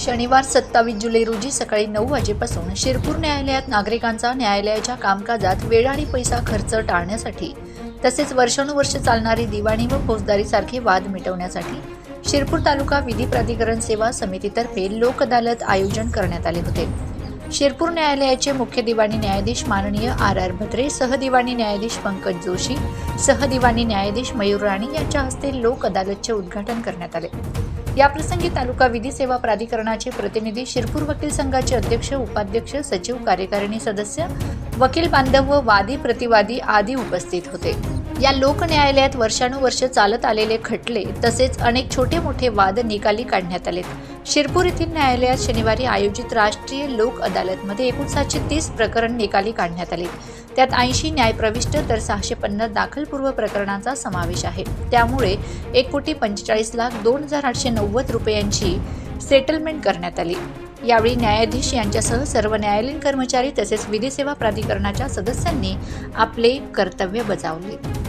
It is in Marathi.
शनिवार सत्तावीस जुलै रोजी सकाळी नऊ वाजेपासून शिरपूर न्यायालयात नागरिकांचा न्यायालयाच्या कामकाजात वेळ आणि पैसा खर्च टाळण्यासाठी तसेच वर्षानुवर्ष चालणारी दिवाणी व फौजदारीसारखे वाद मिटवण्यासाठी शिरपूर तालुका विधी प्राधिकरण सेवा समितीतर्फे लोक अदालत आयोजन करण्यात आले होते. शिरपूर न्यायालयाचे मुख्य दिवाणी न्यायाधीश माननीय आर आर भद्रे सहदिवाणी न्यायाधीश पंकज जोशी सहदिवाणी न्यायाधीश मयूर राणी यांच्या हस्ते लोक अदालतचे उद्घाटन करण्यात आले. याप्रसंगी तालुका विधी सेवा प्राधिकरणाचे प्रतिनिधी शिरपूर वकील संघाचे अध्यक्ष उपाध्यक्ष सचिव कार्यकारिणी सदस्य वकील बांधव व वादी प्रतिवादी आदी उपस्थित होते. या लोक न्यायालयात वर्षानुवर्ष चालत आलेले खटले तसेच अनेक छोटे मोठे वाद निकाली काढण्यात आले शिरपूर येथील न्यायालयात शनिवारी आयोजित राष्ट्रीय लोक अदालतमध्ये एकूण सातशे तीस प्रकरण निकाली काढण्यात आले त्यात ऐंशी न्यायप्रविष्ट तर सहाशे पन्नास दाखलपूर्व प्रकरणांचा समावेश आहे. त्यामुळे एक कोटी पंचेचाळीस लाख दोन हजार आठशे नव्वद रुपयांची सेटलमेंट करण्यात आली. यावेळी न्यायाधीश यांच्यासह सर्व न्यायालयीन कर्मचारी तसेच विधी सेवा प्राधिकरणाच्या सदस्यांनी आपले कर्तव्य बजावले.